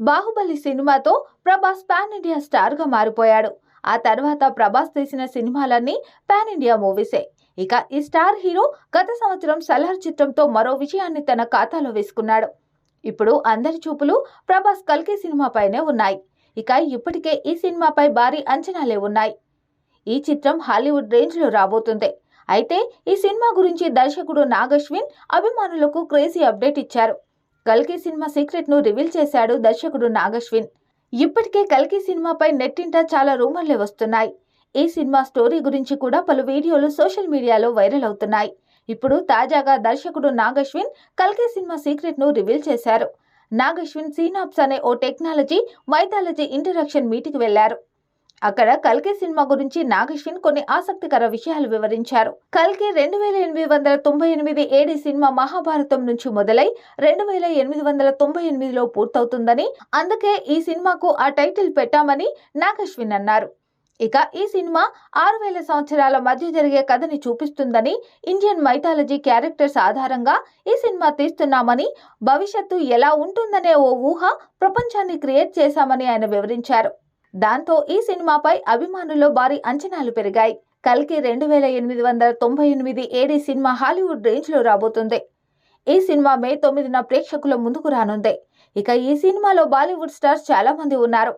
బాహుబలి సినిమాతో Prabhas pan India స్టార్గా మారిపోయాడు. ఆ తర్వాత ప్రభాస్ తీసిన సినిమాలన్నీ పాన్ ఇండియా మూవీసే. ఇక ఈ స్టార్ హీరో గత సంవత్సరం సలార్ చిత్రంతో మరో విజయాన్ని తన ఖాతాలో వేసుకున్నాడు. ఇప్పుడు అందరి చూపులు ప్రభాస్ కల్కి సినిమాపైనే ఉన్నాయి. ఇక ఇప్పటికే ఈ సినిమాపై భారీ అంచనాలే ఉన్నాయి. ఈ చిత్రం హాలీవుడ్ రేంజ్లో రాబోతుంది. అయితే ఈ సినిమా గురించి దర్శకుడు నాగశ్విన్ అభిమానులకు క్రేజీ అప్డేట్ ఇచ్చారు. కల్కి సినిమా సీక్రెట్ను రివీల్ చేశాడు దర్శకుడు నాగశ్విన్. ఇప్పటికే కల్కి సినిమాపై నెట్టింట చాలా రూమర్లే వస్తున్నాయి. ఈ సినిమా స్టోరీ గురించి కూడా పలు వీడియోలు సోషల్ మీడియాలో వైరల్ అవుతున్నాయి. ఇప్పుడు తాజాగా దర్శకుడు నాగశ్విన్ కల్కి సినిమా సీక్రెట్ను రివీల్ చేశారు. నాగశ్విన్ సీనాప్స్ అనే ఓ టెక్నాలజీ మైథాలజీ ఇంటరాక్షన్ మీటికి వెళ్ళారు. అక్కడ కల్కి సినిమా గురించి నాగశ్విన్ కొన్ని ఆసక్తికర విషయాలు వివరించారు. కల్కి రెండు వేల ఎనిమిది వందల తొంభై ఎనిమిది ఏడి సినిమా మహాభారతం నుంచి మొదలై రెండు వేల ఎనిమిది వందల తొంభై ఎనిమిదిలో పూర్తవుతుందని అందుకే ఈ సినిమాకు ఆ టైటిల్ పెట్టామని నాగశ్విన్ అన్నారు. ఇక ఈ సినిమా ఆరు వేల సంవత్సరాల మధ్య జరిగే కథని చూపిస్తుందని ఇండియన్ మైథాలజీ క్యారెక్టర్స్ ఆధారంగా ఈ సినిమా తీస్తున్నామని భవిష్యత్తు ఎలా ఉంటుందనే ఓ ఊహ ప్రపంచాన్ని క్రియేట్ చేశామని ఆయన వివరించారు. దాంతో ఈ సినిమాపై అభిమానుల్లో భారీ అంచనాలు పెరిగాయి. కల్కి రెండు వేల ఎనిమిది వందల తొంభై ఎనిమిది ఏడి సినిమా హాలీవుడ్ రేంజ్లో రాబోతుంది. ఈ సినిమా మే తొమ్మిదిన ప్రేక్షకుల ముందుకు రానుంది. ఇక ఈ సినిమాలో బాలీవుడ్ స్టార్స్ చాలా మంది ఉన్నారు.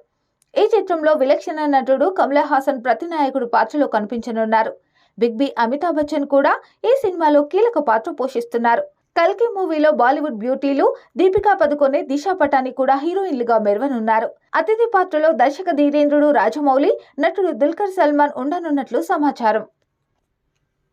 ఈ చిత్రంలో విలక్షణ నటుడు కమలా హాసన్ ప్రతినాయకుడు పాత్రలో కనిపించనున్నారు. బిగ్ బి అమితాబ్ బచ్చన్ కూడా ఈ సినిమాలో కీలక పాత్ర పోషిస్తున్నారు. కల్కి మూవీలో బాలీవుడ్ బ్యూటీలు దీపికా పదుకొనే దిశా పటాని కూడా హీరోయిన్లుగా మెరవనున్నారు. అతిథి పాత్రలో దర్శక ధీరేంద్రుడు రాజమౌళి నటుడు దుల్కర్ సల్మాన్ ఉండనున్నట్లు సమాచారం.